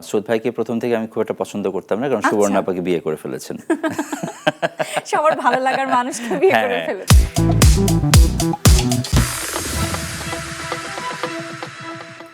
সৌদ ভাইকে প্রথম থেকে আমি খুব একটা পছন্দ করতাম না কারণ আচ্ছা। সুবর্ণ আপাকে বিয়ে করে ফেলেছেন সবার ভালো লাগার মানুষকে বিয়ে করে হ্যাঁ।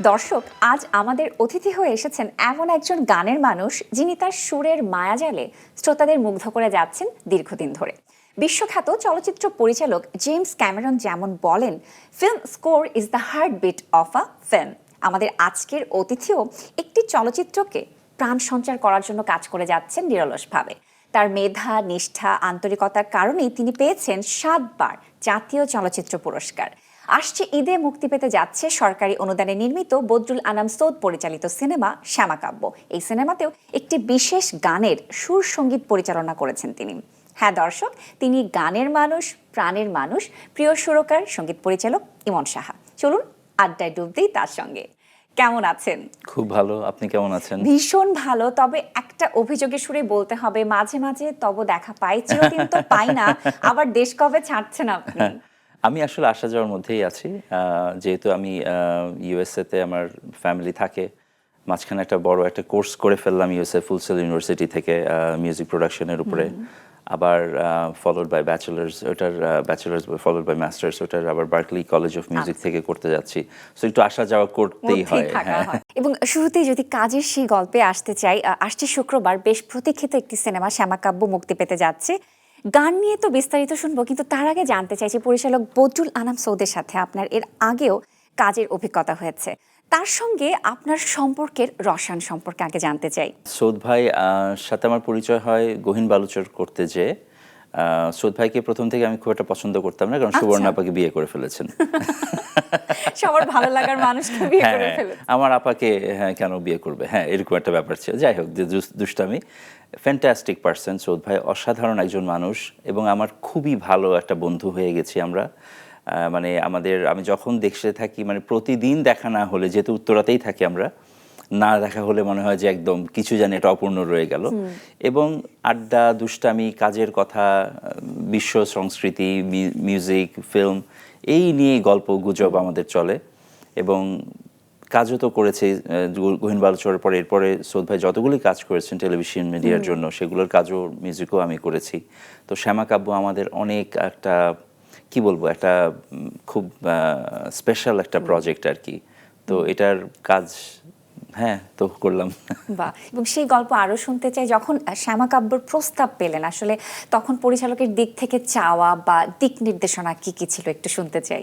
দর্শক আজ আমাদের অতিথি হয়ে এসেছেন এমন একজন গানের মানুষ যিনি তার সুরের মায়াজালে শ্রোতাদের মুগ্ধ করে যাচ্ছেন দীর্ঘদিন ধরে বিশ্বখ্যাত চলচ্চিত্র পরিচালক জেমস ক্যামেরন যেমন বলেন film score is the heartbeat of a film আমাদের আজকের অতিথিও একটি চলচ্চিত্রকে প্রাণ সঞ্চার করার জন্য কাজ করে যাচ্ছেন নিরলসভাবে। তার মেধা, নিষ্ঠা, আন্তরিকতার কারণেই তিনি পেয়েছেন সাতবার জাতীয় চলচ্চিত্র পুরস্কার। আসছে ঈদে মুক্তি পেতে যাচ্ছে সরকারি অনুদানে নির্মিত বদরুল আনাম সৌদ পরিচালিত সিনেমা শ্যামাকাব্য। এই সিনেমাতেও একটি বিশেষ গানের সুর সংগীত পরিচালনা করেছেন তিনি। হ্যাঁ দর্শক, তিনি গানের মানুষ, প্রাণের মানুষ, প্রিয় সুরকার, সংগীত পরিচালক ইমন সাহা। চলুন আড্ডায় ডুব দিই তার সঙ্গে। কেমন আছেন? খুব ভালো আপনি কেমন আছেন? ভীষণ ভালো তবে একটা অভিযোগের সুরে বলতে হবে মাঝে মাঝে তব দেখা পাই চিরদিন তো পাই না আবার দেশ কবে ছাড়ছেন আপনি? আমি আসলে আসা যাওয়ার মধ্যেই আছি যেহেতু আমি ইউএসএ তে আমার ফ্যামিলি থাকে মাঝখানে একটা বড় একটা কোর্স করে ফেললাম ইউএসএ ফুলসেল ইউনিভার্সিটি থেকে মিউজিক প্রোডাকশনের উপরে। আবার ফলোড বাই ব্যাচেলার্স ওটার ব্যাচেলার্স ফলোড বাই মাস্টার্স ওটার আবার বার্কলি কলেজ অফ মিউজিক থেকে করতে যাচ্ছি। সো একটু আসা যাওয়া করতেই হয় হয়। এবং শুরুতেই যদি কাজের সেই গল্পে আসতে চাই আসছে শুক্রবার বেশ প্রতীক্ষিত একটি সিনেমা শ্যামাকাব্য মুক্তি পেতে যাচ্ছে। গান নিয়ে তো বিস্তারিত শুনব কিন্তু তার আগে জানতে চাইছি পরিচালক বদরুল আনাম সৌদের সাথে আপনার এর আগেও কাজের অভিজ্ঞতা হয়েছে। তার সঙ্গে আপনার সম্পর্কের রসায়ন সম্পর্কে আগে জানতে চাই। সৌদ ভাই সাথে আমার পরিচয় হয় গহীন বালুচর করতে যে সৌদ ভাইকে প্রথম থেকে আমি খুব একটা পছন্দ করতাম না কারণ আচ্ছা। সুবর্ণ আপাকে বিয়ে করে ফেলেছেন। সবার ভালো লাগার মানুষকে বিয়ে করে হ্যাঁ ফেলে আমার আপাকে হ্যাঁ কেন বিয়ে করবে? হ্যাঁ এরকম একটা ব্যাপার ছিল। যাই হোক দুষ্টামি। ফ্যান্টাস্টিক পার্সন সৌদ ভাই। অসাধারণ একজন মানুষ এবং আমার খুবই ভালো একটা বন্ধু হয়ে গেছি আমরা। মানে আমাদের আমি যখন দেখতে থাকি মানে প্রতিদিন দেখা না হলে যেহেতু উত্তরাতেই থাকি আমরা না দেখা হলে মনে হয় যে একদম কিছু জানি এটা অপূর্ণ রয়ে গেল। এবং আড্ডা দুষ্টামি কাজের কথা বিশ্ব সংস্কৃতি মিউজিক ফিল্ম এই নিয়ে গল্প গুজব আমাদের চলে। এবং কাজও তো করেছে গহীন বালুচরের পরে এরপরে সৌদ ভাই যতগুলি কাজ করেছেন টেলিভিশন মিডিয়ার জন্য সেগুলোর কাজও মিউজিকও আমি করেছি। তো শ্যামা কাব্য আমাদের অনেক একটা কি বলব একটা খুব স্পেশাল একটা প্রজেক্ট আর কি। তো এটার কাজ হ্যাঁ তো করলাম। বা এবং সেই গল্প আরও শুনতে চাই যখন শ্যামা কাব্যর প্রস্তাব পেলেন আসলে তখন পরিচালকের দিক থেকে চাওয়া বা দিক নির্দেশনা কি কি ছিল একটু শুনতে চাই?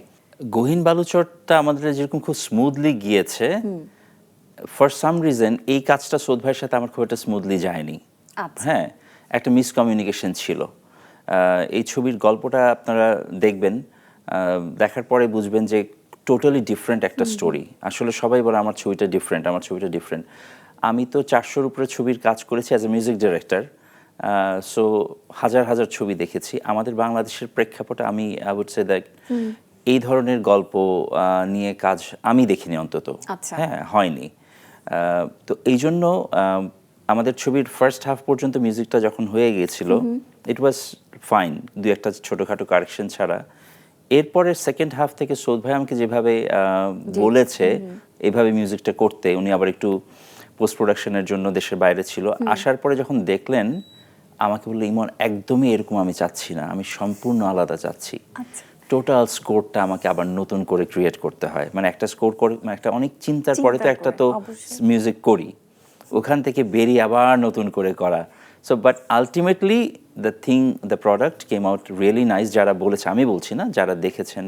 গহীন বালুচরটা আমাদের যেরকম খুব স্মুথলি গিয়েছে ফর সাম রিজন এই কাজটা সৌদ ভাইয়ের সাথে আমার খুব একটা স্মুথলি যায়নি। আচ্ছা। হ্যাঁ একটা মিসকমিউনিকেশন ছিল। এই ছবির গল্পটা আপনারা দেখবেন দেখার পরে বুঝবেন যে টোটালি ডিফারেন্ট একটা স্টোরি আসলে সবাই বলে আমার ছবিটা ডিফারেন্ট আমার ছবিটা ডিফারেন্ট আমি তো চারশোর উপরে ছবির কাজ করেছি as a music director so হাজার হাজার ছবি দেখেছি। আমাদের বাংলাদেশের প্রেক্ষাপটে আমি আই উড সে দ্যাট এই ধরনের গল্প নিয়ে কাজ আমি দেখিনি অন্তত। আচ্ছা। হ্যাঁ হয়নি। তো এই জন্য আমাদের ছবির ফার্স্ট হাফ পর্যন্ত মিউজিকটা যখন হয়ে গিয়েছিল ইট ওয়াজ ফাইন দু একটা ছোটোখাটো কারেকশন ছাড়া। এরপরে সেকেন্ড হাফ থেকে সৌদ ভাই আমাকে যেভাবে বলেছে এইভাবে মিউজিকটা করতে উনি আবার একটু পোস্ট প্রোডাকশনের জন্য দেশের বাইরে ছিল। আসার পরে যখন দেখলেন আমাকে বলল ইমন একদমই এরকম আমি চাচ্ছি না আমি সম্পূর্ণ আলাদা চাচ্ছি। আচ্ছা। টোটাল স্কোরটা আমাকে আবার নতুন করে ক্রিয়েট করতে হয়। মানে একটা স্কোর করে মানে একটা অনেক চিন্তার পরে তো একটা তো মিউজিক করি। ওখান থেকে বেরিয়ে আবার নতুন করে করা। So but ultimately the thing the product came out really nice যারা বলেছে আমি বলছি না যারা দেখেছেন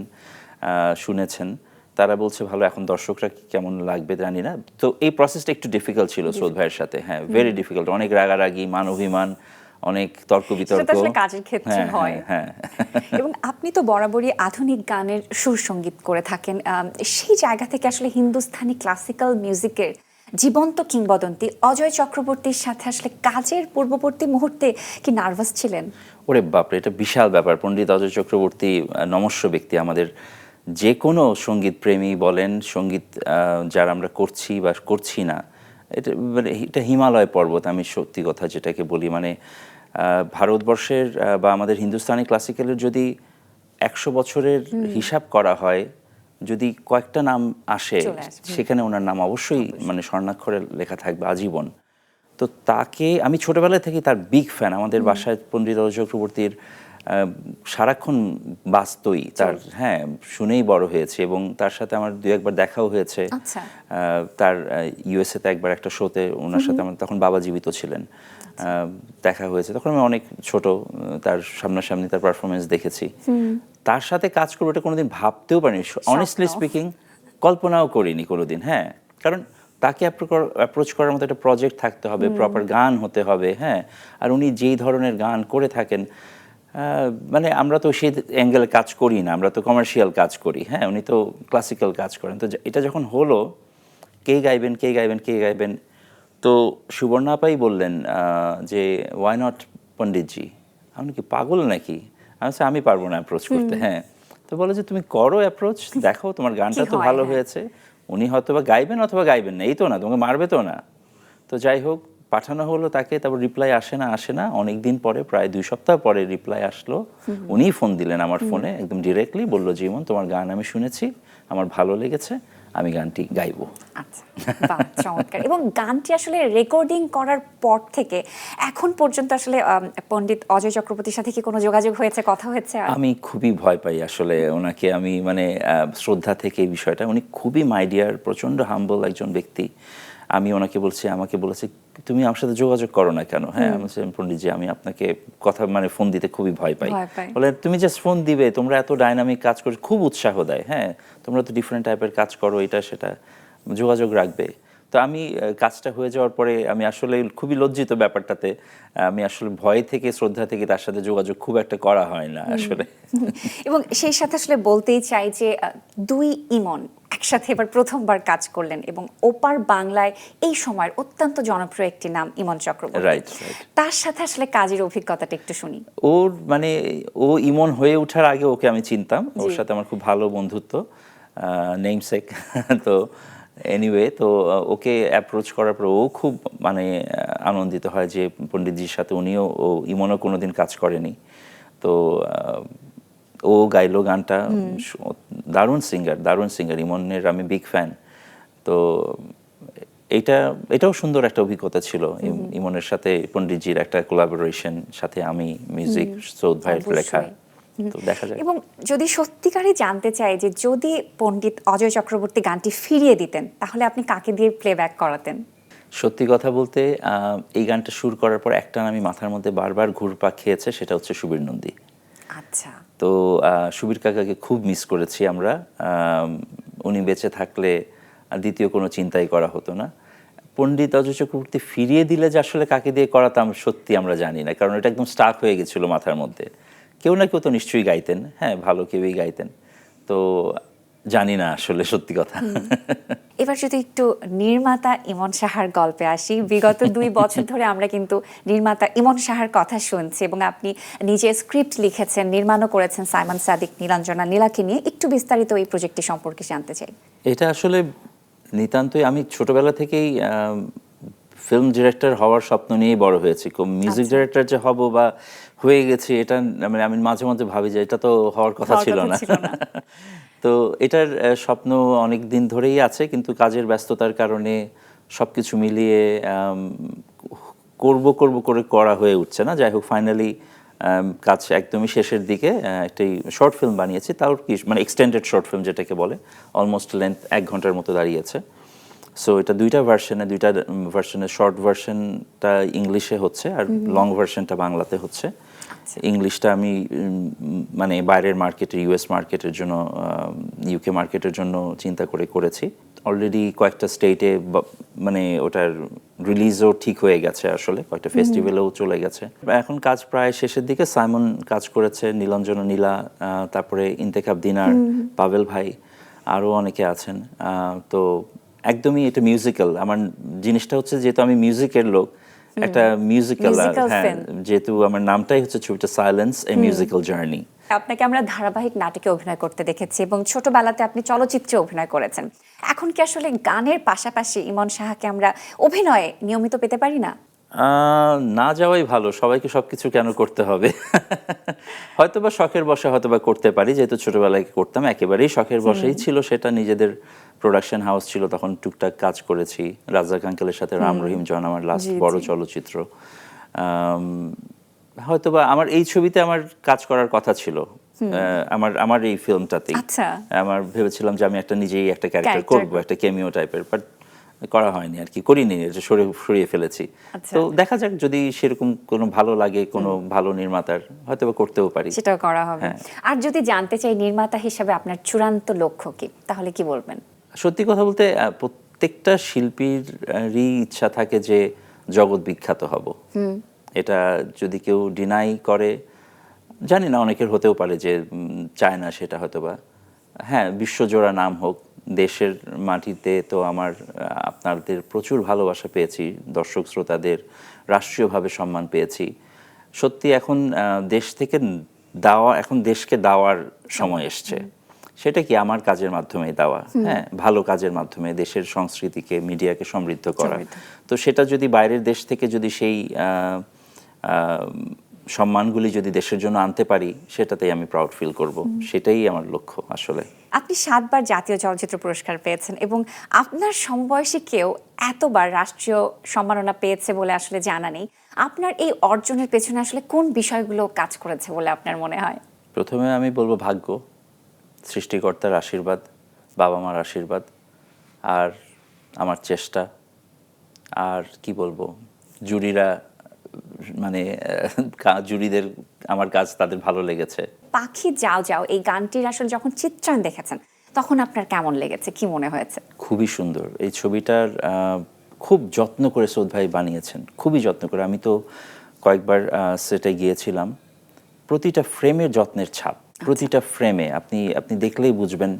শুনেছেন তারা বলছে ভালো এখন দর্শকরা কেমন লাগবে জানি না। তো এই প্রসেসটা একটু ডিফিকাল্ট ছিল সৌদ ভাইয়ের সাথে। হ্যাঁ ভেরি ডিফিকাল্ট অনেক রাগারাগি মান অভিমান অনেক তর্ক বিতর্ক। কাজের ক্ষেত্রে হ্যাঁ, হয়। হ্যাঁ। হ্যাঁ। এবং আপনি তো বরাবরই আধুনিক গানের সুর সংগীত করে থাকেন। সেই জায়গা থেকে আসলে হিন্দুস্তানি ক্লাসিক্যাল মিউজিকের জীবন্ত কিংবদন্তি অজয় চক্রবর্তীর সাথে আসলে কাজের পূর্ববর্তী মুহূর্তে কি নার্ভাস ছিলেন? ওরে বাপরে এটা বিশাল ব্যাপার। পণ্ডিত অজয় চক্রবর্তী নমস্য ব্যক্তি আমাদের যে কোনো সংগীত প্রেমী বলেন সংগীত যারা আমরা করছি বা করছি না এটা মানে এটা হিমালয় পর্বত আমি সত্যি কথা যেটাকে বলি। মানে ভারতবর্ষের বা আমাদের হিন্দুস্তানি ক্লাসিক্যালের যদি একশো বছরের হিসাব করা হয় যদি কয়েকটা নাম আসে সেখানে ওনার নাম অবশ্যই মানে স্বর্ণাক্ষরে লেখা থাকবে আজীবন। তো তাকে আমি ছোটবেলা থেকে তার বিগ ফ্যান আমাদের বাসায় পণ্ডিত চক্রবর্তীর সারাক্ষণ বাস্তই তার হ্যাঁ শুনেই বড় হয়েছে এবং তার সাথে আমার দু একবার দেখাও হয়েছে। আচ্ছা। তার ইউএসএ তে একবার একটা শোতে ওনার সাথে আমার তখন বাবা জীবিত ছিলেন। দেখা হয়েছে। তখন আমি অনেক ছোট তার সামনাসামনি তার পারফরমেন্স দেখেছি। তার সাথে কাজ করব এটা কোনোদিন ভাবতেও পারিনি। অনেস্টলি স্পিকিং কল্পনাও করিনি কোনোদিন হ্যাঁ। কারণ তাকে অ্যাপ্রোচ করার মতো একটা প্রজেক্ট থাকতে হবে প্রপার গান হতে হবে হ্যাঁ। আর উনি যেই ধরনের গান করে থাকেন মানে আমরা তো সেই অ্যাঙ্গেলে কাজ করি না আমরা তো কমার্শিয়াল কাজ করি হ্যাঁ। উনি তো ক্লাসিক্যাল কাজ করেন। তো এটা যখন হলো কে গাইবেন কে গাইবেন কে গাইবেন? তো সুবর্ণাপাই বললেন যে ওয়াই নট পণ্ডিতজি? আমি কি পাগল নাকি? আমি আমি পারব না অ্যাপ্রোচ করতে হ্যাঁ। তো বলে যে তুমি করো অ্যাপ্রোচ দেখো তোমার গানটা তো ভালো হ্যাঁ। হয়েছে। উনি হয়তো বা গাইবেন অথবা গাইবেন না এই তো না তোমাকে মারবে তো না। তো যাই হোক পাঠানো হলো তাকে তারপর রিপ্লাই আসে না আসে না। অনেক দিন পরে প্রায় দুই সপ্তাহ পরে রিপ্লাই আসলো। উনিই ফোন দিলেন আমার ফোনে একদম ডিরেক্টলি বলল জীবন তোমার গান আমি শুনেছি আমার ভালো লেগেছে। আমি গানটি গাইবো। আচ্ছা চমৎকার। এবং গানটি আসলে রেকর্ডিং করার পর থেকে এখন পর্যন্ত আসলে পণ্ডিত অজয় চক্রবর্তীর সাথে কি কোনো যোগাযোগ হয়েছে কথা হয়েছে আমি খুবই ভয় পাই আসলে ওনাকে। আমি মানে শ্রদ্ধা থেকে এই বিষয়টা। উনি খুবই মাইডিয়ার প্রচণ্ড হাম্বল একজন ব্যক্তি। আমি ওনাকে বলছি আমাকে বলেছে তুমি আমার সাথে যোগাযোগ করো না কেন? হ্যাঁ আমি বলছি পন্ডিতজি আমি আপনাকে কথা মানে ফোন দিতে খুবই ভয় পাই। বলে তুমি জাস্ট ফোন দিবে তোমরা এত ডাইনামিক কাজ করছ খুব উৎসাহ দেয়। হ্যাঁ তোমরা তো ডিফারেন্ট টাইপের কাজ করো এটা সেটা যোগাযোগ রাখবে। তো আমি কাজটা হয়ে যাওয়ার পরে আমি আসলে খুবই লজ্জিত ব্যাপারটাতে আমি আসলে ভয় থেকে শ্রদ্ধা থেকে তার সাথে যোগাযোগ খুব একটা করা হয় না আসলে। এবং সেই সাথে আসলে বলতেই চাই যে দুই ইমন একসাথে এবার প্রথমবার কাজ করলেন এবং ওপার বাংলায় এই সময়ের অত্যন্ত জনপ্রিয় একটি নাম ইমন চক্রবর্তী. তার সাথে আসলে কাজের অভিজ্ঞতাটা একটু শুনি। ওর মানে ও ইমন হয়ে ওঠার আগে ওকে আমি চিনতাম। ওর সাথে আমার খুব ভালো বন্ধুত্ব নেমসেক তো এনিওয়ে তো ওকে অ্যাপ্রোচ করার পর ও খুব মানে আনন্দিত হয় যে পণ্ডিতজির সাথে উনিও ও ইমনও কোনোদিন কাজ করেনি। তো ও গাইলো গানটা। দারুণ সিঙ্গার দারুণ সিঙ্গার ইমনের আমি বিগ ফ্যান তো এটা এটাও সুন্দর একটা অভিজ্ঞতা ছিল ইমনের সাথে পণ্ডিতজির একটা কোলাবোরেশন সাথে আমি মিউজিক সৌদ ভাইয়ের লেখা। তো দেখা যায় এবং যদি সত্যিকারই জানতে চাই যে যদি পণ্ডিত অজয় চক্রবর্তী গানটি ফিরিয়ে দিতেন তাহলে আপনি কাকে দিয়ে প্লেব্যাক করাতেন? সত্যি কথা বলতে এই গানটা সুর করার পর একটা আমি মাথার মধ্যে বারবার ঘুরপাক খেয়েছে সেটা হচ্ছে সুবীর নন্দী। আচ্ছা। তো সুবীর কাকাকে খুব মিস করেছি আমরা। আম, উনি বেঁচে থাকলে দ্বিতীয় কোনো চিন্তাই করা হতো না। পণ্ডিত অজয় চক্রবর্তী ফিরিয়ে দিলে যে আসলে কাকে দিয়ে করাতাম সত্যি আমরা জানি না কারণ এটা একদম স্টাক হয়ে গেছিল মাথার মধ্যে। কেউ না কেউ তো নিশ্চয়ই গাইতেন। হ্যাঁ ভালো কেউই গাইতেন। তো জানি না আসলে সত্যি কথা। এবার যদি একটু নির্মাতা ইমন সাহার গল্পে আসি বিগত দুই বছর ধরে আমরা কিন্তু নির্মাতা ইমন সাহার কথা শুনছি এবং আপনি নিজে স্ক্রিপ্ট লিখেছেন নির্মাণও করেছেন সাইমন সাদিক নীলাঞ্জনা নীলাকে নিয়ে। একটু বিস্তারিত এই প্রজেক্টটি সম্পর্কে জানতে চাই। এটা আসলে নিতান্তই আমি ছোটবেলা থেকেই ফিল্ম ডিরেক্টর হওয়ার স্বপ্ন নিয়েই বড় হয়েছি। মিউজিক ডিরেক্টর যে হব বা হয়ে গেছি এটা মানে আমি মাঝে মধ্যে ভাবি যে এটা তো হওয়ার কথা ছিল না। তো এটার স্বপ্ন অনেক দিন ধরেই আছে কিন্তু কাজের ব্যস্ততার কারণে সব কিছু মিলিয়ে করব করব করে করা হয়ে উঠছে না। যাই হোক ফাইনালি কাজ একদমই শেষের দিকে একটি শর্ট ফিল্ম বানিয়েছি। তাও কি মানে এক্সটেন্ডেড শর্ট ফিল্ম যেটাকে বলে অলমোস্ট লেন্থ এক ঘণ্টার মতো দাঁড়িয়েছে। সো এটা দুইটা ভার্সনে দুইটা ভার্সনে শর্ট ভার্সনটা ইংলিশে হচ্ছে আর লং ভার্সনটা বাংলাতে হচ্ছে। ইংলিশটা আমি মানে বাইরের মার্কেটে ইউএস মার্কেটের জন্য ইউকে মার্কেটের জন্য চিন্তা করে করেছি। অলরেডি কয়েকটা স্টেটে মানে ওটার রিলিজও ঠিক হয়ে গেছে আসলে কয়েকটা ফেস্টিভ্যালেও চলে গেছে। এখন কাজ প্রায় শেষের দিকে সাইমন কাজ করেছে নীলঞ্জন নীলা তারপরে ইন্তেকাব দিনার পাভেল ভাই আরও অনেকে আছেন তো একদমই এটা মিউজিক্যাল আমার জিনিসটা হচ্ছে যেহেতু আমি মিউজিকের লোক একটা মিউজিক্যাল হ্যাঁ যেহেতু আমার নামটাই হচ্ছে ছবিটা সাইলেন্স এ মিউজিক্যাল জার্নি আপনাকে আমরা ধারাবাহিক নাটকে অভিনয় করতে দেখেছি এবং ছোটবেলাতে আপনি চলচ্চিত্রে অভিনয় করেছেন। এখন কি আসলে গানের পাশাপাশি ইমন সাহাকে আমরা অভিনয়ে নিয়মিত পেতে পারি না? না যাওয়াই ভালো। সবাইকে সবকিছু কেন করতে হবে? হয়তোবা শখের বসে হয়তোবা করতে পারি যেহেতু ছোটবেলায় করতাম একেবারেই শখের বসেই ছিল সেটা নিজেদের প্রোডাকশন হাউস ছিল তখন টুকটাক কাজ করেছি। রাজাক আঙ্কেলের সাথে রাম রহিম জন আমার লাস্ট বড় চলচ্চিত্র। হয়তোবা আমার এই ছবিতে আমার কাজ করার কথা ছিল। আমার আমার এই ফিল্মটাতেই আচ্ছা। আমার ভেবেছিলাম যে আমি একটা নিজেই একটা ক্যারেক্টার করব একটা কেমিও টাইপের বাট করা হয়নি আর কি করিনি এটা সরে সরিয়ে ফেলেছি। আচ্ছা। তো দেখা যাক যদি সেরকম কোনো ভালো লাগে কোনো ভালো নির্মাতার হয়তো করতেও পারি। সেটাও করা হবে। হ্যাঁ। আর যদি জানতে চাই নির্মাতা হিসেবে আপনার চূড়ান্ত লক্ষ্য কি তাহলে কি বলবেন? সত্যি কথা বলতে প্রত্যেকটা শিল্পীরই ইচ্ছা থাকে যে জগৎ বিখ্যাত হব। এটা যদি কেউ ডিনাই করে জানি না অনেকের হতেও পারে যে চায় না সেটা হয়তো বা হ্যাঁ বিশ্বজোড়া নাম হোক দেশের মাটিতে তো আমার আপনাদের প্রচুর ভালোবাসা পেয়েছি দর্শক শ্রোতাদের রাষ্ট্রীয়ভাবে সম্মান পেয়েছি। সত্যি এখন দেশ থেকে দেওয়া এখন দেশকে দেওয়ার সময় এসছে। সেটা কি আমার কাজের মাধ্যমে দেওয়া? হ্যাঁ ভালো কাজের মাধ্যমে দেশের সংস্কৃতিকে মিডিয়াকে সমৃদ্ধ করা। তো সেটা যদি বাইরের দেশ থেকে যদি সেই সম্মানগুলি যদি দেশের জন্য আনতে পারি সেটাতেই আমি প্রাউড ফিল করব। সেটাই আমার লক্ষ্য আসলে। আপনি সাতবার জাতীয় চলচ্চিত্র পুরস্কার পেয়েছেন এবং আপনার সমবয়সী কেউ এতবার রাষ্ট্রীয় সম্মাননা পেয়েছে বলে আসলে জানা নেই। আপনার এই অর্জনের পেছনে আসলে কোন বিষয়গুলো কাজ করেছে বলে আপনার মনে হয়? প্রথমে আমি বলব ভাগ্য। সৃষ্টিকর্তার আশীর্বাদ বাবা মার আশীর্বাদ আর আমার চেষ্টা আর কি বলব জুরিরা মানে জুরিদের আমার কাজ তাদের ভালো লেগেছে। পাখি যাও যাও এই গানটির আসলে যখন চিত্রায়ণ দেখেছেন তখন আপনার কেমন লেগেছে কি মনে হয়েছে? খুবই সুন্দর। এই ছবিটার খুব যত্ন করে সৌদ ভাই বানিয়েছেন খুবই যত্ন করে। আমি তো কয়েকবার সেটে গিয়েছিলাম। প্রতিটা ফ্রেমের যত্নের ছাপ প্রতিটা ফ্রেমে আপনি আপনি দেখলেই বুঝবেন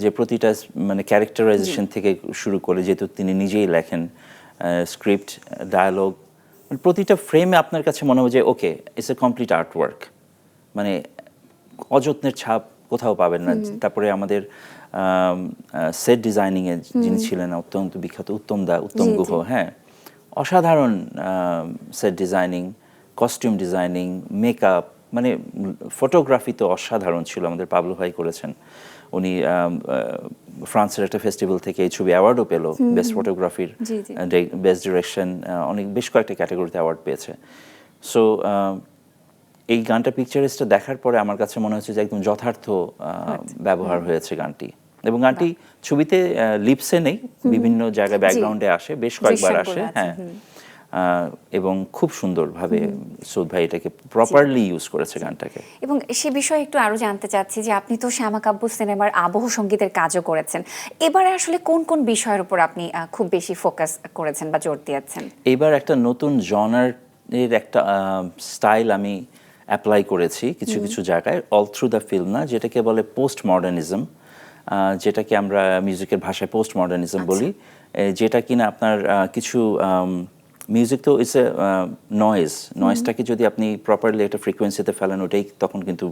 যে প্রতিটা মানে ক্যারেক্টারাইজেশন থেকে শুরু করে যেহেতু তিনি নিজেই লেখেন স্ক্রিপ্ট ডায়ালগ প্রতিটা ফ্রেমে আপনার কাছে মনে হবে যে okay it's a complete artwork মানে অযত্নের ছাপ কোথাও পাবেন না। তারপরে আমাদের সেট ডিজাইনিং এ যিনি ছিলেন অত্যন্ত বিখ্যাত উত্তম দা উত্তম। গুহ হ্যাঁ। অসাধারণ set designing costume designing makeup মানে ফটোগ্রাফি তো অসাধারণ ছিল আমাদের পাবলো ভাই করেছেন। উনি ফ্রান্সের একটা ফেস্টিভ্যাল থেকে এই ছবি অ্যাওয়ার্ডও পেল বেস্ট ফটোগ্রাফির। বেস্ট ডিরেকশন অনেক বেশ কয়েকটা ক্যাটাগরিতে অ্যাওয়ার্ড পেয়েছে। সো এই গানটা পিকচারিস্টটা দেখার পরে আমার কাছে মনে হচ্ছে যে একদম যথার্থ ব্যবহার হয়েছে গানটি। এবং গানটি ছবিতে লিপসে নেই বিভিন্ন জায়গায় ব্যাকগ্রাউন্ডে আসে বেশ কয়েকবার আসে হ্যাঁ। এবং খুব সুন্দরভাবে সৌদ ভাই এটাকে প্রপারলি ইউজ করেছে গানটাকে। এবং সে বিষয়ে একটু আরও জানতে চাচ্ছি যে আপনি তো শ্যামাকাব্য সিনেমার আবহ সঙ্গীতের কাজও করেছেন। এবারে আসলে কোন কোন বিষয়ের উপর আপনি খুব বেশি ফোকাস করেছেন বা জোর দিয়েছেন? এবার একটা নতুন জনার এর একটা স্টাইল আমি অ্যাপ্লাই করেছি কিছু কিছু জায়গায় অল থ্রু দ্য ফিল্ম না যেটাকে বলে পোস্ট মডার্নিজম যেটাকে আমরা মিউজিকের ভাষায় পোস্ট মডার্নিজম বলি। যেটা কিনা আপনার কিছু মিউজিক তো ইটস এ নয়েজ নয়েজটাকে যদি আপনি প্রপারলি একটা ফ্রিকোয়েন্সিতে ফেলেন ওটাই তখন কিন্তু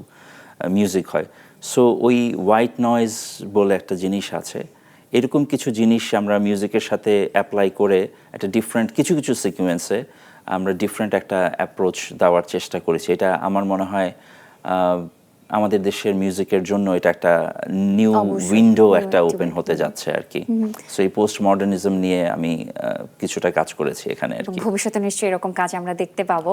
মিউজিক হয়। সো ওই হোয়াইট নয়েজ বলে একটা জিনিস আছে। এরকম কিছু জিনিস আমরা মিউজিকের সাথে অ্যাপ্লাই করে একটা ডিফারেন্ট কিছু কিছু সিকুয়েন্সে আমরা ডিফারেন্ট একটা অ্যাপ্রোচ দেওয়ার চেষ্টা করেছি। এটা আমার মনে হয় আহ, আমাদের দেশের মিউজিকের জন্য এটা একটা নিউ উইন্ডো একটা ওপেন হতে যাচ্ছে আর কি সো এই পোস্ট মডার্নিজম নিয়ে আমি কিছুটা কাজ করেছি এখানে আর কি ভবিষ্যতে নিশ্চয়ই এরকম কাজ আমরা দেখতে পাবো।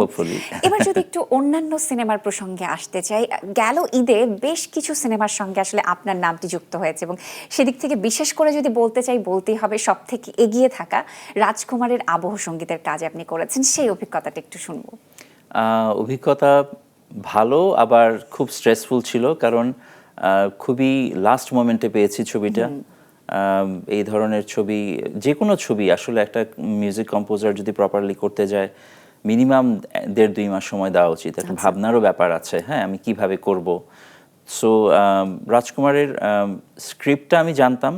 এবার যদি একটু অন্যান্য সিনেমার প্রসঙ্গে আসতে চাই গেল ঈদে বেশ কিছু সিনেমার সঙ্গে আসলে আপনার নামটি যুক্ত হয়েছে এবং সেদিক থেকে বিশেষ করে যদি বলতে চাই বলতেই হবে সব থেকে এগিয়ে থাকা রাজকুমারের আবহ সঙ্গীতের কাজ আপনি করেছেন সেই অভিজ্ঞতাটা একটু শুনব। অভিজ্ঞতা ভালো আবার খুব স্ট্রেসফুল ছিল কারণ খুবই লাস্ট মোমেন্টে পেয়েছি ছবিটা। এই ধরনের ছবি যে কোনো ছবি আসলে একটা মিউজিক কম্পোজার যদি প্রপারলি করতে যায় মিনিমাম দেড় দুই মাস সময় দেওয়া উচিত। একটা ভাবনারও ব্যাপার আছে হ্যাঁ আমি কীভাবে করব? সো রাজকুমারের স্ক্রিপ্টটা আমি জানতাম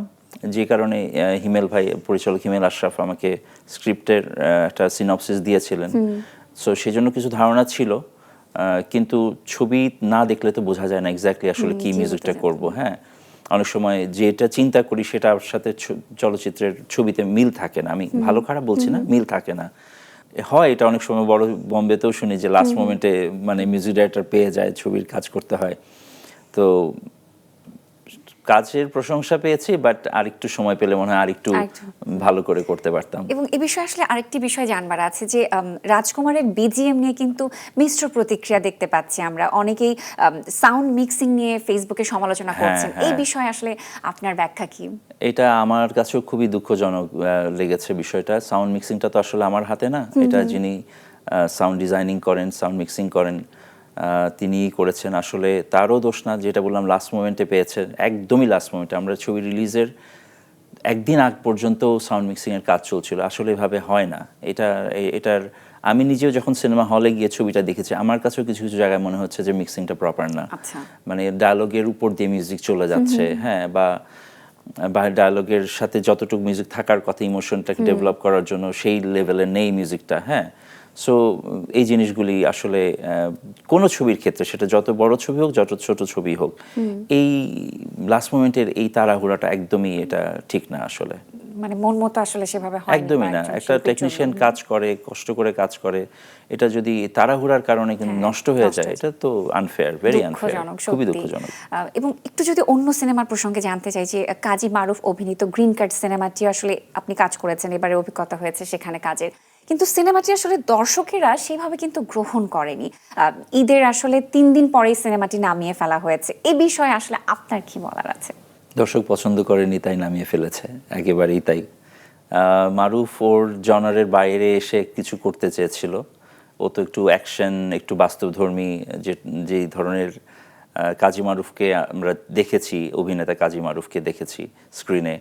যে কারণে হিমেল ভাই পরিচালক হিমেল আশরাফ আমাকে স্ক্রিপ্টের একটা সিনপসিস দিয়েছিলেন। সো সেই জন্য কিছু ধারণা ছিল। কিন্তু ছবি না দেখলে তো বোঝা যায় না এক্স্যাক্টলি আসলে কি মিউজিকটা। করব হ্যাঁ? অনেক সময় যেটা চিন্তা করি সেটার সাথে চলচ্চিত্রের ছবিতে মিল থাকে না। আমি ভালো খারাপ বলছি না মিল থাকে না। হয় এটা অনেক সময় বড় বম্বেতেও শুনি যে লাস্ট মোমেন্টে মানে মিউজিক ডাইরেক্টর পেয়ে যায় ছবির কাজ করতে হয়। তো কাজের প্রশংসা পেয়েছি বাট আরেকটু সময় পেলে মনে হয় আরেকটু। ভালো করে করতে পারতাম। এবং এ বিষয়ে আসলে আরেকটি বিষয় জানবার আছে যে রাজকুমারের বিজিএম নিয়ে কিন্তু মিশ্র প্রতিক্রিয়া দেখতে পাচ্ছি আমরা। অনেকেই সাউন্ড মিক্সিং নিয়ে ফেসবুকে সমালোচনা হ্যাঁ, করছেন। এই হ্যাঁ। বিষয়ে আসলে আপনার ব্যাখ্যা কি? এটা আমার কাছেও খুবই দুঃখজনক লেগেছে বিষয়টা। সাউন্ড মিক্সিংটা তো আসলে আমার হাতে না। এটা যিনি সাউন্ড ডিজাইনিং করেন সাউন্ড মিক্সিং করেন তিনি করেছেন। আসলে তারও দোষ না যেটা বললাম লাস্ট মোমেন্টে পেয়েছে একদমই লাস্ট মোমেন্টে আমরা ছবি রিলিজের একদিন আগ পর্যন্ত সাউন্ড মিক্সিং এর কাজ চলছিল। আসলে এভাবে হয় না। এটা এটার আমি নিজেও যখন সিনেমা হলে গিয়ে ছবিটা দেখেছি আমার কাছেও কিছু কিছু জায়গায় মনে হচ্ছে যে মিক্সিংটা প্রপার না। আচ্ছা। মানে ডায়লগের উপর দিয়ে মিউজিক চলে যাচ্ছে হ্যাঁ বা বা ডায়লগের সাথে যতটুকু মিউজিক থাকার কথা ইমোশনটাকে ডেভেলপ করার জন্য সেই লেভেলে নেই মিউজিকটা হ্যাঁ। সো এই জিনিসগুলি আসলে কোনো ছবির ক্ষেত্রে সেটা যত বড় ছবি হোক যত ছোট ছবি হোক এই লাস্ট মোমেন্টের এই তাড়াহুড়াটা একদমই এটা ঠিক না আসলে। মানে মন মতো আসলে সেভাবে হয় একদমই না। একটা টেকনিশিয়ান কাজ করে কষ্ট করে কাজ করে এটা যদি তাড়াহুড়ার কারণে কিন্তু হ্যাঁ, নষ্ট হয়ে যায় এটা তো আনফেয়ার ভেরি আনফেয়ার খুবই দুঃখজনক। এবং একটু যদি অন্য সিনেমার প্রসঙ্গে জানতে চাই যে কাজী মারুফ অভিনীত গ্রিন কার্ড সিনেমাটি আসলে আপনি কাজ করেছেন এবারে অভিজ্ঞতা হয়েছে সেখানে কাজের। কিন্তু সিনেমাটি আসলে দর্শকেরা সেভাবে কিন্তু গ্রহণ করেনি। ঈদের আসলে তিন দিন পরেই সিনেমাটি নামিয়ে ফেলা হয়েছে। এই বিষয়ে আসলে আপনার কি বলার আছে? দর্শক পছন্দ করেনি, তাই নামিয়ে ফেলেছে। একেবারেই তাই। মারুফ ওর জনারের বাইরে এসে কিছু করতে চেয়েছিল। ও তো একটু অ্যাকশন একটু বাস্তবধর্মী, যে, যেই ধরনের কাজী মারুফকে আমরা দেখেছি, অভিনেতা কাজী মারুফকে দেখেছি স্ক্রিনে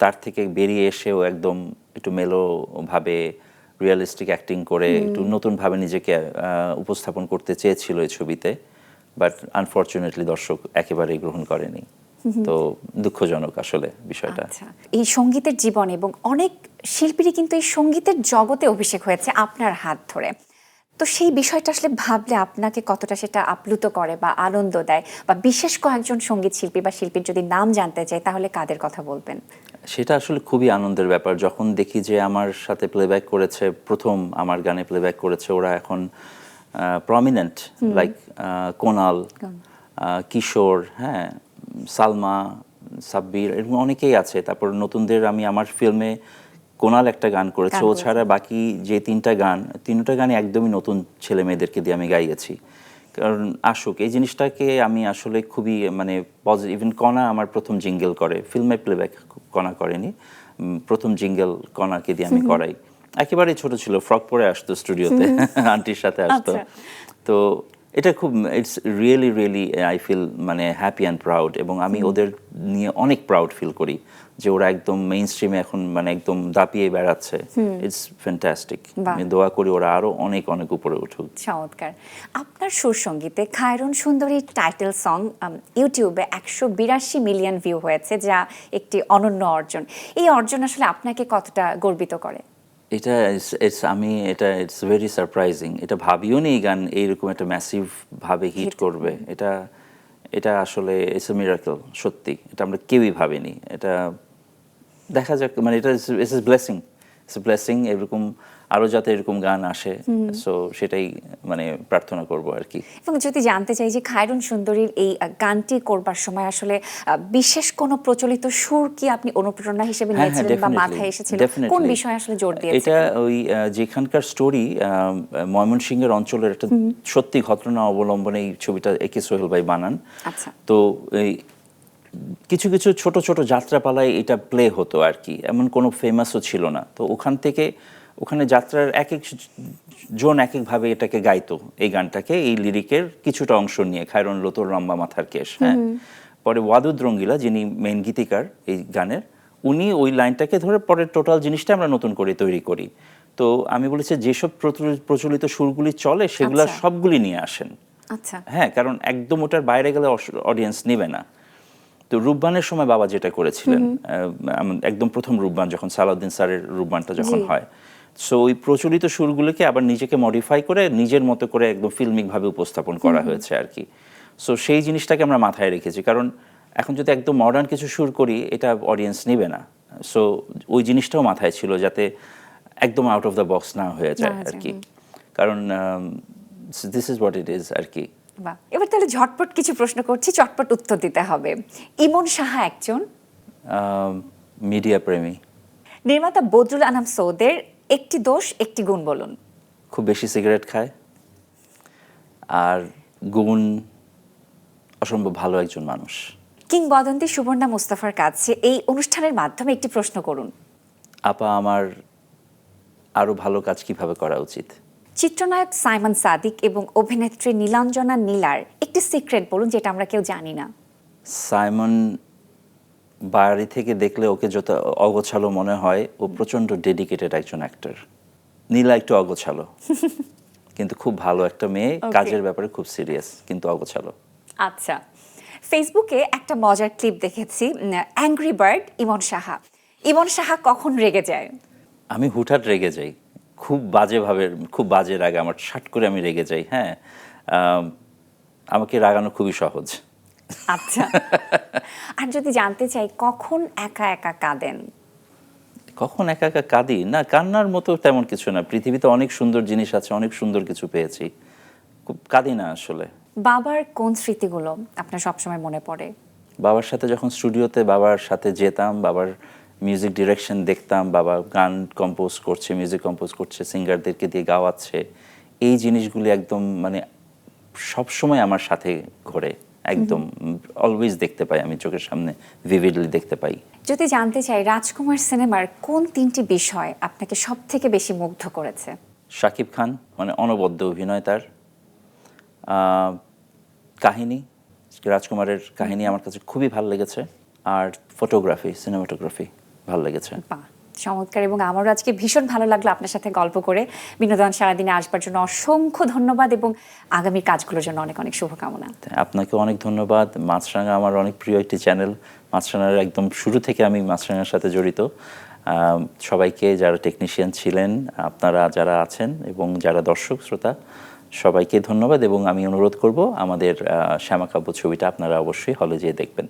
তার থেকে বেরিয়ে এসেও একদম একটু মেলোভাবে রিয়েলিস্টিক অ্যাক্টিং করে একটু নতুনভাবে নিজেকে উপস্থাপন করতে চেয়েছিল এই ছবিতে বাট আনফর্চুনেটলি দর্শক একেবারেই গ্রহণ করেনি। তো দুঃখজনক আসলে বিষয়টা। আচ্ছা এই সঙ্গীতের জীবন এবং অনেক শিল্পীরই কিন্তু এই সঙ্গীতের জগতে অভিষেক হয়েছে আপনার হাত ধরে। তো সেই বিষয়টা আসলে ভাবলে আপনাকে কতটা সেটা আপ্লুত করে বা আনন্দ দেয়? বা বিশেষ কয়েকজন সংগীত শিল্পী বা শিল্পীর যদি নাম জানতে চাই তাহলে কাদের কথা বলবেন? সেটা আসলে খুবই আনন্দের ব্যাপার। যখন দেখি যে আমার সাথে প্লেব্যাক করেছে প্রথম আমার গানে প্লেব্যাক করেছে ওরা এখন প্রমিনেন্ট লাইক কোনাল কিশোর হ্যাঁ সালমা সাব্বির এরকম অনেকেই আছে। তারপর নতুনদের আমি আমার ফিল্মে কোনাল একটা গান করেছে। ও ছাড়া বাকি যে তিনটা গান তিনটা গানই একদমই নতুন ছেলে মেয়েদেরকে দিয়ে আমি গাইয়েছি। কারণ আসুক এই জিনিসটাকে আমি আসলে খুবই মানে পজিটিভ ইভেন কণা আমার প্রথম জিঙ্গেল করে ফিল্মে প্লেব্যাক কণা করেনি প্রথম জিঙ্গেল কণাকে দিয়ে আমি করাই। একেবারেই ছোট ছিল ফ্রক পরে আসতো স্টুডিওতে আন্টির সাথে আসতো। আচ্ছা। তো এটা খুব it's really really I feel মানে হ্যাপি অ্যান্ড প্রাউড এবং আমি ওদের নিয়ে অনেক প্রাউড ফিল করি যে ওরা একদম মেইন স্ট্রিমে এখন মানে একদম দাপিয়ে বেড়াচ্ছে। It's fantastic. আমি দোয়া করি ওরা আরও অনেক অনেক উপরে উঠুক। চমৎকার। আপনার সুর সঙ্গীতে খায়রন সুন্দরীর টাইটেল সং ইউটিউবে একশো বিরাশি মিলিয়ন ভিউ হয়েছে যা একটি অনন্য অর্জন। এই অর্জন আসলে আপনাকে কতটা গর্বিত করে? এটা ইটস আমি এটা ইটস ভেরি সারপ্রাইজিং এটা ভাবিও নি গান এইরকম একটা ম্যাসিভ ভাবে হিট করবে। এটা এটা আসলে ইটস এ মিরাকল সত্যি। এটা আমরা কেউই ভাবিনি। এটা দেখা যাক মানে এটা it's is blessing it's blessing এরকম আরও যাতে এরকম গান আসে। সো সেটাই মানে প্রার্থনা করব আর কি। এবং যদি জানতে চাই যে খায়রুন সুন্দরীর এই গানটি করবার সময় আসলে বিশেষ কোনো প্রচলিত সুর কি আপনি অনুপ্রেরণা হিসেবে হ্যাঁ হ্যাঁ নিয়েছিলেন বা মাথায় এসেছিল? কোন বিষয়ে আসলে জোর দিয়েছিলেন? এটা ওই যেখানকার স্টোরি ময়মনসিংহের অঞ্চলের একটা সত্যি ঘটনা অবলম্বনে এই ছবিটা একে সোহেল ভাই বানান। আচ্ছা। তো এই কিছু কিছু ছোট ছোট যাত্রাপালায় এটা প্লে হতো আর কি। এমন কোনো ফেমাসও ছিল না। তো ওখান থেকে ওখানে যাত্রার এক এক জন এক একভাবে এটাকে গাইতো। এই গানটাকে এই লিরিকের কিছুটা অংশ নিয়ে খায়রন লতর লম্বা মাথার কেশ হ্যাঁ? পরে ওয়াদুদ রঙ্গিলা যিনি মেন গীতিকার এই গানের উনি ওই লাইনটাকে ধরে পরে টোটাল জিনিসটা আমরা নতুন করে তৈরি করি। তো আমি বলেছি যেসব প্রচলিত- প্রচলিত সুরগুলি চলে সেগুলা আচ্ছা। সবগুলি নিয়ে আসেন। আচ্ছা। হ্যাঁ কারণ একদম ওটার বাইরে গেলে অডিয়েন্স নেবে না। তো রূপবানের সময় বাবা যেটা করেছিলেন একদম প্রথম রূপবান যখন সালাউদ্দিন স্যারের রূপবানটা যখন হয় সো ওই প্রচলিত সুরগুলোকে আবার নিজেকে মডিফাই করে নিজের মতো করে একদম ফিল্মিক ভাবে উপস্থাপন করা হয়েছে আর কি। সো সেই জিনিসটাকে আমরা মাথায় রেখেছি। কারণ এখন যদি একদম মডার্ন কিছু সুর করি এটা অডিয়েন্স নেবে না। সো ওই জিনিসটাও মাথায় ছিল যাতে একদম আউট অফ দ্য বক্স না হয়ে যায় আর কি। কারণ this is what it is আর কি। এবার তাহলে ঝটপট কিছু প্রশ্ন করছি চটপট উত্তর দিতে হবে। ইমন সাহা একজন। মিডিয়া প্রেমী। নির্মাতা বদরুল আনাম সৌদের একটি দোষ একটি গুণ বলুন। খুব বেশি সিগারেট খায় আর গুণ অসম্ভব ভালো একজন মানুষ। কিংবদন্তি সুবর্ণা মুস্তাফার কাছে এই অনুষ্ঠানের মাধ্যমে একটি প্রশ্ন করুন। আপা আমার আরও ভালো কাজ কীভাবে করা উচিত? চিত্রনায়ক সাইমন সাদিক এবং অভিনেত্রী নীলাঞ্জনা নীলার একটি সিক্রেট বলুন যেটা আমরা কেউ জানি না। সাইমন বাড়ি থেকে দেখলে ওকে যত অগোছালো মনে হয় ও প্রচণ্ড ডেডিকেটেড একজন অ্যাক্টর নীলা একটু অগোছালো। কিন্তু খুব ভালো একটা মেয়ে কাজের ব্যাপারে খুব সিরিয়াস কিন্তু অগোছালো। আচ্ছা। ফেসবুকে একটা মজার ক্লিপ দেখেছি অ্যাংরি বার্ড ইমন সাহা। ইমন সাহা কখন রেগে যায়? আমি হুটহাট রেগে যাই। খুব বাজেভাবে খুব বাজে রাগে আমার শাট করে আমি রেগে যাই হ্যাঁ? আম, আমাকে রাগানো খুবই সহজ। আচ্ছা। আর যদি জানতে চাই কখন একা একা কাঁদেন? কখন একা একা কাঁদি? না কান্নার মতো তেমন কিছু না। পৃথিবীতে অনেক সুন্দর জিনিস আছে অনেক সুন্দর কিছু পেয়েছি। খুব কাঁদি না আসলে। বাবার কোন স্মৃতিগুলো আপনার সবসময় মনে পড়ে? বাবার সাথে যখন স্টুডিওতে বাবার সাথে যেতাম বাবার মিউজিক ডিরেকশন দেখতাম বাবা গান কম্পোজ করছে মিউজিক কম্পোজ করছে সিঙ্গারদেরকে দিয়ে গাওয়াচ্ছে এই জিনিসগুলি একদম মানে সব সময় আমার সাথে ঘোরে। একদম অলওয়েজ দেখতে পাই আমি চোখের সামনে ভিভিডলি দেখতে পাই। যদি জানতে চাই রাজকুমার সিনেমার কোন তিনটি বিষয় আপনাকে সব থেকে বেশি মুগ্ধ করেছে? শাকিব খান মানে অনবদ্য অভিনয় তার। কাহিনী রাজকুমারের কাহিনী আমার কাছে খুবই ভালো লেগেছে। আর ফটোগ্রাফি সিনেমাটোগ্রাফি ভালো লেগেছে। চমৎকার এবং আমারও আজকে ভীষণ ভালো লাগল আপনার সাথে গল্প করে। বিনোদন সারাদিনে আসবার জন্য অসংখ্য ধন্যবাদ এবং আগামী কাজগুলোর জন্য অনেক অনেক শুভকামনা। আপনাকে অনেক ধন্যবাদ। মাছরাঙা আমার অনেক প্রিয় একটি চ্যানেল। মাছরাঙার একদম শুরু থেকে আমি মাছরাঙার সাথে জড়িত। সবাইকে যারা টেকনিশিয়ান ছিলেন, আপনারা যারা আছেন এবং যারা দর্শক, শ্রোতা, সবাইকে ধন্যবাদ এবং আমি অনুরোধ করব আমাদের শ্যামাকাব্য ছবিটা আপনারা অবশ্যই হলে যেয়ে দেখবেন।